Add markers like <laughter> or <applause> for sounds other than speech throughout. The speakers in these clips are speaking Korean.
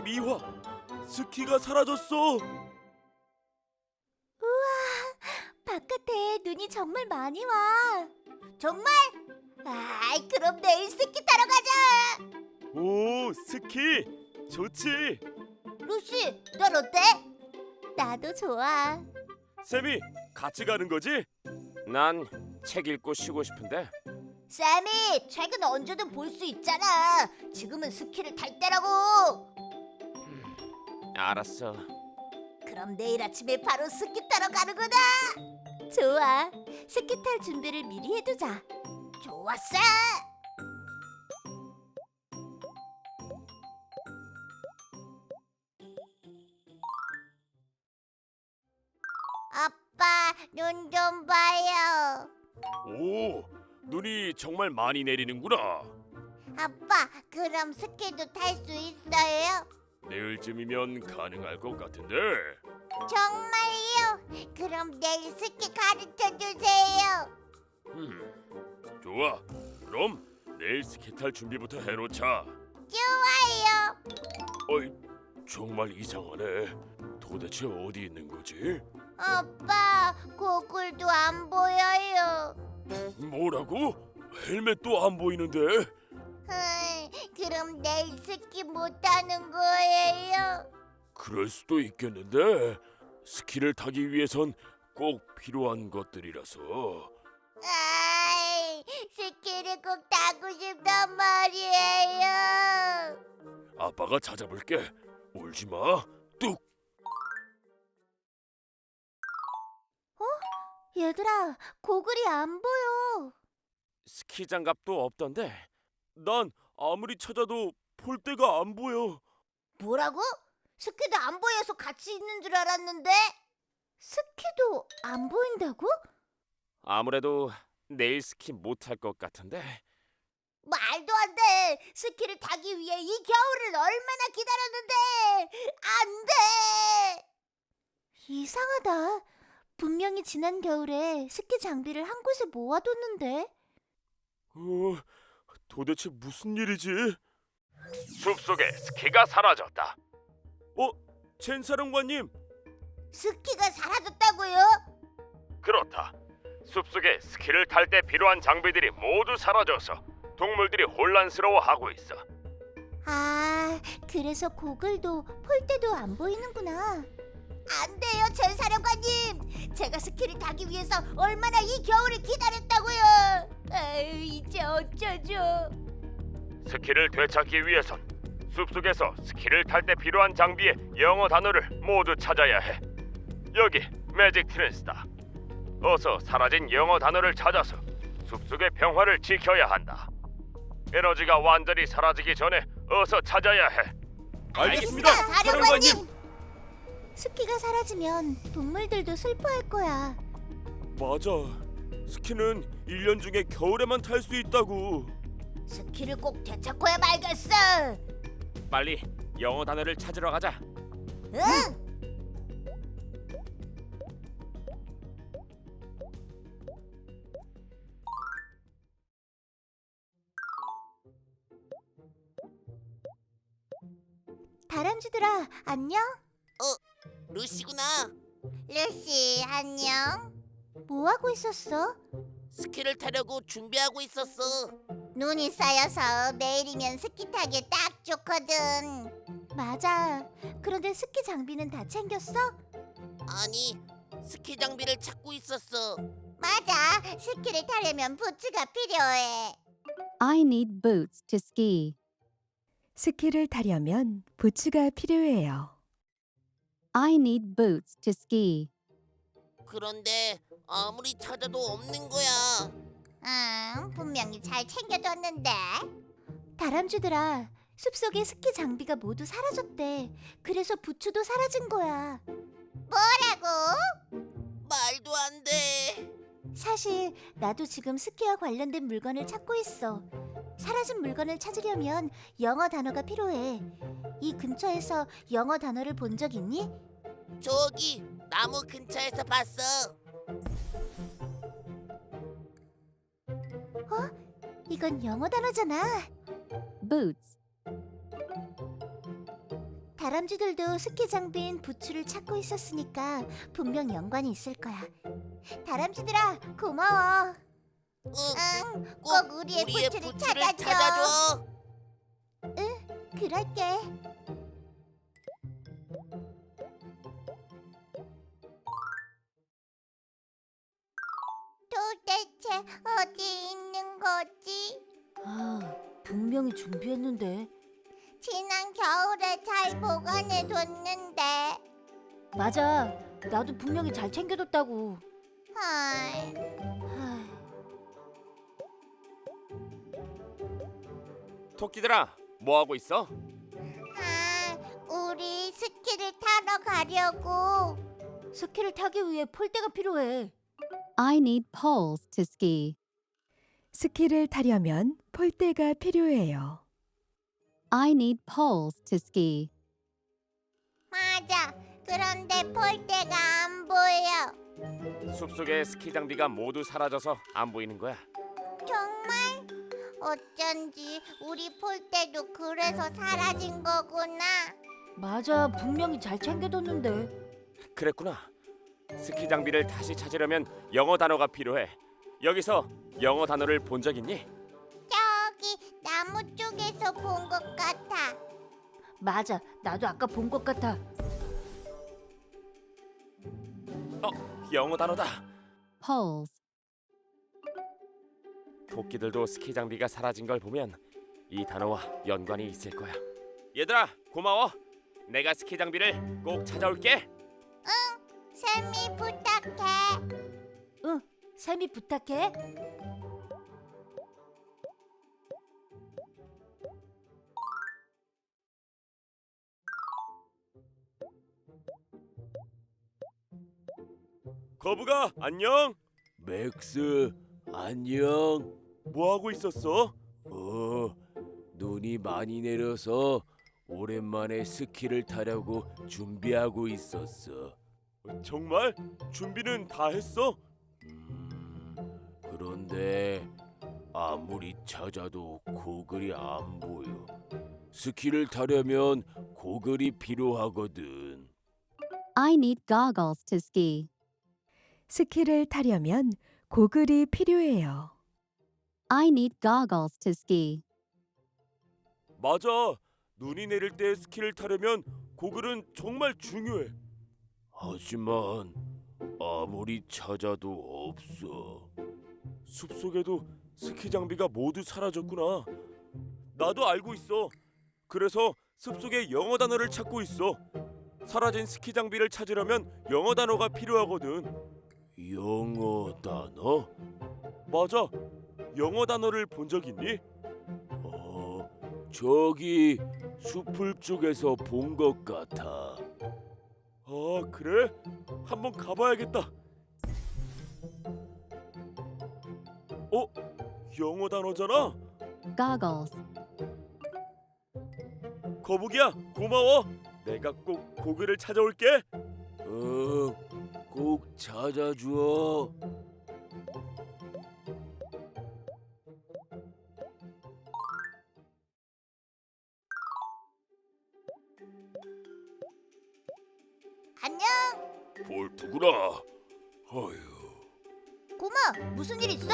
32화 스키가 사라졌어. 바깥에 눈이 정말 많이 와. 정말? 아이, 그럼 내일 스키 타러 가자. 오 스키 좋지. 루시, 넌 어때? 나도 좋아. 쌤이 같이 가는 거지? 난 책 읽고 쉬고 싶은데 쌤이 책은 언제든 볼 수 있잖아. 지금은 스키를 탈 때라고. 알았어. 그럼 내일 아침에 바로 스키 타러 가는구나. 좋아. 스키 탈 준비를 미리 해두자. 좋았어. 아빠, 눈 좀 봐요. 오 눈이 정말 많이 내리는구나. 아빠, 그럼 스키도 탈 수 있어요? 내일쯤이면 가능할 것 같은데. 정말요? 그럼 내일 스키 가르쳐 주세요. 음, 좋아. 그럼 내일 스키 탈 준비부터 해놓자. 좋아요. 어이 정말 이상하네. 도대체 어디 있는 거지? 아빠, 고글도 안 보여요. 뭐라고? 헬멧도 안 보이는데? 흠, 그럼 내일 스키 못 하는 거예요? 그럴 수도 있겠는데 스키를 타기 위해선 꼭 필요한 것들이라서 아이, 스키를 꼭 타고 싶단 말이에요. 아빠가 찾아볼게. 울지 마. 뚝. 얘들아, 고글이 안 보여. 스키 장갑도 없던데 난 아무리 찾아도 볼 데가 안 보여. 뭐라고? 스키도 안 보여서 같이 있는 줄 알았는데? 스키도 안 보인다고? 아무래도 내일 스키 못 할 것 같은데 말도 안 돼. 스키를 타기 위해 이 겨울을 얼마나 기다렸는데 안 돼. 이상하다. 분명히 지난 겨울에 스키 장비를 한 곳에 모아뒀는데. 어, 도대체 무슨 일이지? 숲속에 스키가 사라졌다. 어, 젠 사령관님. 스키가 사라졌다고요? 그렇다. 숲속에 스키를 탈 때 필요한 장비들이 모두 사라져서 동물들이 혼란스러워하고 있어. 아, 그래서 고글도 폴대도 안 보이는구나. 안 돼요, 제 사령관님. 제가 스키를 타기 위해서 얼마나 이 겨울을 기다렸다고요. 아유, 이제 어쩌죠? 스키를 되찾기 위해선 숲속에서 스키를 탈 때 필요한 장비의 영어 단어를 모두 찾아야 해. 여기 매직 트랜스다. 어서 사라진 영어 단어를 찾아서 숲속의 평화를 지켜야 한다. 에너지가 완전히 사라지기 전에 어서 찾아야 해. 알겠습니다, 사령관님. 스키가 사라지면 동물들도 슬퍼할 거야. 맞아. 스키는 1년 중에 겨울에만 탈 수 있다고. 스키를 꼭 되찾고야 말겠어. 빨리 영어 단어를 찾으러 가자. 응. 다람쥐들아 안녕? 루시구나. 루시 안녕. 뭐 하고 있었어? 스키를 타려고 준비하고 있었어. 눈이 쌓여서 내일이면 스키 타기 딱 좋거든. 맞아. 그런데 스키 장비는 다 챙겼어? 아니, 스키 장비를 찾고 있었어. 맞아. 스키를 타려면 부츠가 필요해. I need boots to ski. 스키를 타려면 부츠가 필요해요. I need boots to ski. 그런데 아무리 찾아도 없는 거야. 응, 분명히 잘 챙겨뒀는데. 다람쥐들아, 숲속에 스키 장비가 모두 사라졌대. 그래서 부츠도 사라진 거야. 뭐라고? 말도 안 돼. 사실 나도 지금 스키와 관련된 물건을 찾고 있어. 사라진 물건을 찾으려면 영어 단어가 필요해. 이 근처에서 영어 단어를 본 적 있니? 저기 나무 근처에서 봤어. 이건 영어 단어잖아. Boots. 다람쥐들도 스키 장비인 부츠를 찾고 있었으니까 분명 연관이 있을 거야. 다람쥐들아, 고마워. 응, 응, 꼭 우리의, 부츠를, 찾아줘. 찾아줘. 그럴게. 맞아. 나도 분명히 잘 챙겨뒀다고. 헐. 토끼들아, 뭐 하고 있어? 아, 우리 스키를 타러 가려고. 스키를 타기 위해 폴대가 필요해. I need poles to ski. 스키를 타려면 폴대가 필요해요. I need poles to ski. 그런데 폴대가 안 보여. 숲속의 스키 장비가 모두 사라져서 안 보이는 거야. 정말? 어쩐지 우리 폴대도 그래서 사라진 거구나. 맞아, 분명히 잘 챙겨뒀는데. 그랬구나. 스키 장비를 다시 찾으려면 영어 단어가 필요해. 여기서 영어 단어를 본 적 있니? 저기 나무 쪽에서 본 것 같아. 맞아, 나도 아까 본 것 같아. 영어 단어다. Poles. 토끼들도 스키 장비가 사라진 걸 보면 이 단어와 연관이 있을 거야. 얘들아, 고마워. 내가 스키 장비를 꼭 찾아올게. 샘이 부탁해. 응, 샘이 부탁해. 거북아, 안녕. 맥스 안녕. 뭐 하고 있었어? 어 눈이 많이 내려서 오랜만에 스키를 타려고 준비하고 있었어. 정말? 준비는 다 했어? 음, 그런데 아무리 찾아도 고글이 안 보여. 스키를 타려면 고글이 필요하거든. I need goggles to ski. 스키를 타려면 고글이 필요해요. I need goggles to ski. 맞아. 눈이 내릴 때 스키를 타려면 고글은 정말 중요해. 하지만 아무리 찾아도 없어. 숲속에도 스키 장비가 모두 사라졌구나. 나도 알고 있어. 그래서 숲속에 영어 단어를 찾고 있어. 사라진 스키 장비를 찾으려면 영어 단어가 필요하거든. 영어 단어? 맞아. 영어 단어를 본 적 있니? 어, 저기 숲을 쪽에서 본 것 같아. 아, 그래? 한번 가봐야겠다. 어? 영어 단어잖아. Goggles. 거북이야, 고마워. 내가 꼭 고글을 찾아올게. 어, 꼭 찾아줘. 안녕. 볼트구나. 어휴, 고마. 무슨 일 있어?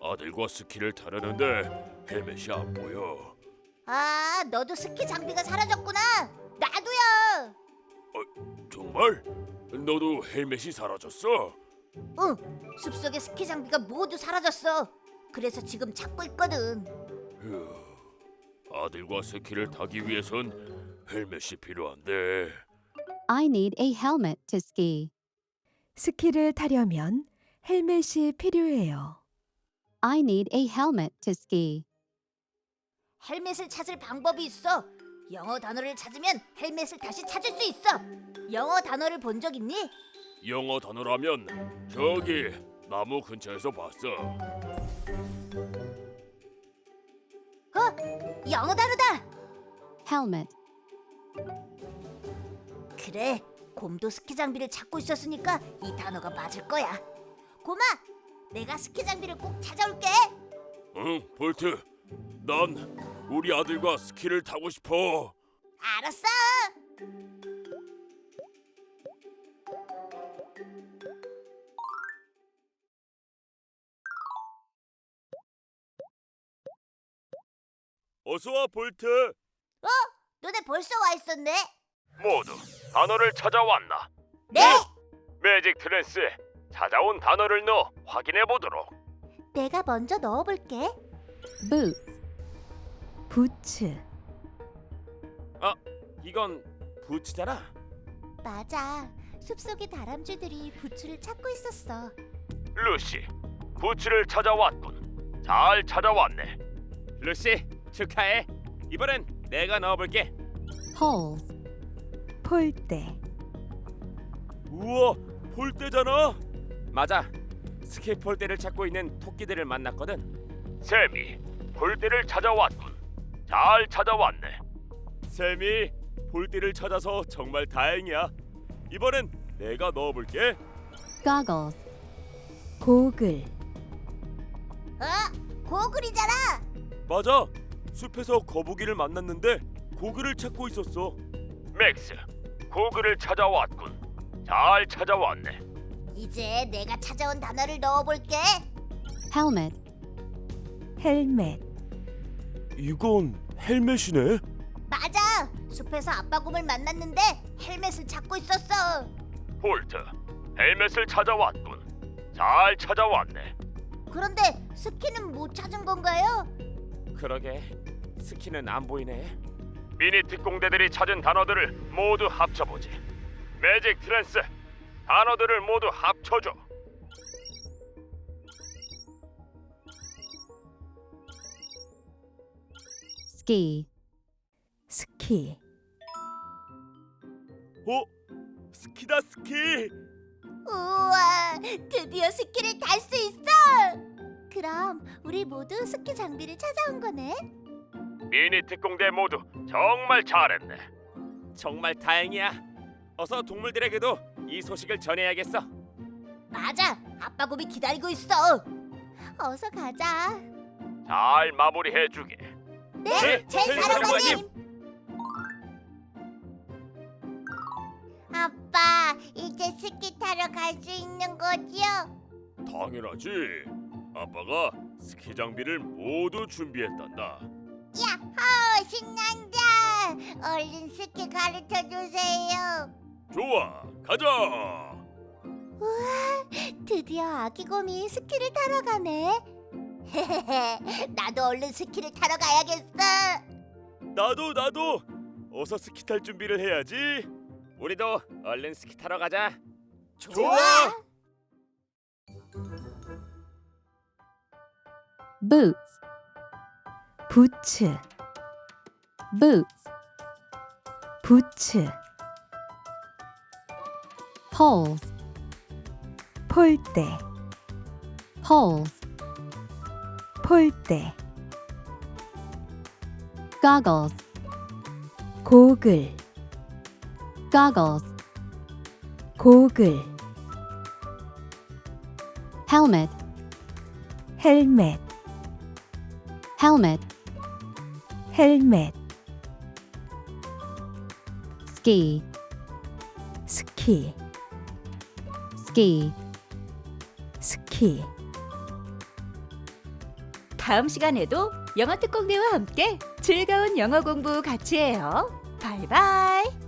아들과 스키를 타려는데 헬멧이 안 보여. 아, 너도 스키 장비가 사라졌구나. 나도야. 정말? 너도 헬멧이 사라졌어? 응. 숲속의 스키 장비가 모두 사라졌어. 그래서 지금 찾고 있거든. 휴, 아들과 스키를 타기 위해선 헬멧이 필요한데. I need a helmet to ski. 스키를 타려면 헬멧이 필요해요. I need a helmet to ski. 헬멧을 찾을 방법이 있어. 영어 단어를 찾으면 헬멧을 다시 찾을 수 있어. 영어 단어를 본 적 있니? 영어 단어라면 저기 나무 근처에서 봤어. 어? 영어 단어다. Helmet. 그래. 곰도 스키 장비를 찾고 있었으니까 이 단어가 맞을 거야. 곰아, 내가 스키 장비를 꼭 찾아올게. 응, 응, 볼트. 난 우리 아들과 스키를 타고 싶어. 알았어. 어서 와, 볼트. 너네 벌써 와 있었네. 모두 단어를 찾아왔나? 네. 매직 트랜스에 찾아온 단어를 넣어 확인해 보도록. 내가 먼저 넣어볼게. Boots. 부츠, 이건 부츠잖아. 맞아. 숲속의 다람쥐들이 부츠를 찾고 있었어. 루시, 부츠를 찾아왔군. 잘 찾아왔네. 루시, 축하해. 이번엔 내가 넣어볼게. Poles. 폴대, 우와, 볼때잖아. 맞아. 스키 폴대를 찾고 있는 토끼들을 만났거든. 세미, 폴대를 찾아왔군. 잘 찾아왔네. 샘이 볼때를 찾아서 정말 다행이야. 이번엔 내가 넣어볼게. Goggles. 고글, 어? 고글이잖아. 맞아. 숲에서 거북이를 만났는데 고글을 찾고 있었어. 맥스, 고글을 찾아왔군. 잘 찾아왔네. 이제 내가 찾아온 단어를 넣어볼게. Helmet. 헬멧, 이건 헬멧이네. 맞아. 숲에서 아빠 곰을 만났는데 헬멧을 찾고 있었어. 홀트, 헬멧을 찾아왔군. 잘 찾아왔네. 그런데 스키는 못 찾은 건가요? 그러게, 스키는 안 보이네. 미니 특공대들이 찾은 단어들을 모두 합쳐보지. 매직 트랜스, 단어들을 모두 합쳐줘. Ski. 스키, 어? 스키다 스키. 우와, 드디어 스키를 탈 수 있어. 그럼 우리 모두 스키 장비를 찾아온 거네. 미니 특공대 모두 정말 잘했네. 정말 다행이야. 어서 동물들에게도 이 소식을 전해야겠어. 맞아, 아빠 곰이 기다리고 있어. 어서 가자. 잘 마무리해 주게. 네, 네, 제제 사령관님. 아빠, 이제 스키 타러 갈 수 있는 거지요? 당연하지. 아빠가 스키 장비를 모두 준비했단다. 야호, 신난다. 얼른 스키 가르쳐 주세요. 좋아, 가자. 우와, 드디어 아기 곰이 스키를 타러 가네. <laughs> 나도 얼른 스키를 타러 가야겠어. 나도 나도. 어서 스키 탈 준비를 해야지. 우리도 얼른 스키 타러 가자. 좋아. Boots. 부츠, Boots. 부츠, Poles. 폴대, Poles. 폴대, Goggles. 고글, Goggles. 고글, Helmet. 헬멧, Helmet. 헬멧, Ski. 스키, Ski. 스키. 다음 시간에도 영어 특공대와 함께 즐거운 영어 공부 같이 해요. 바이바이.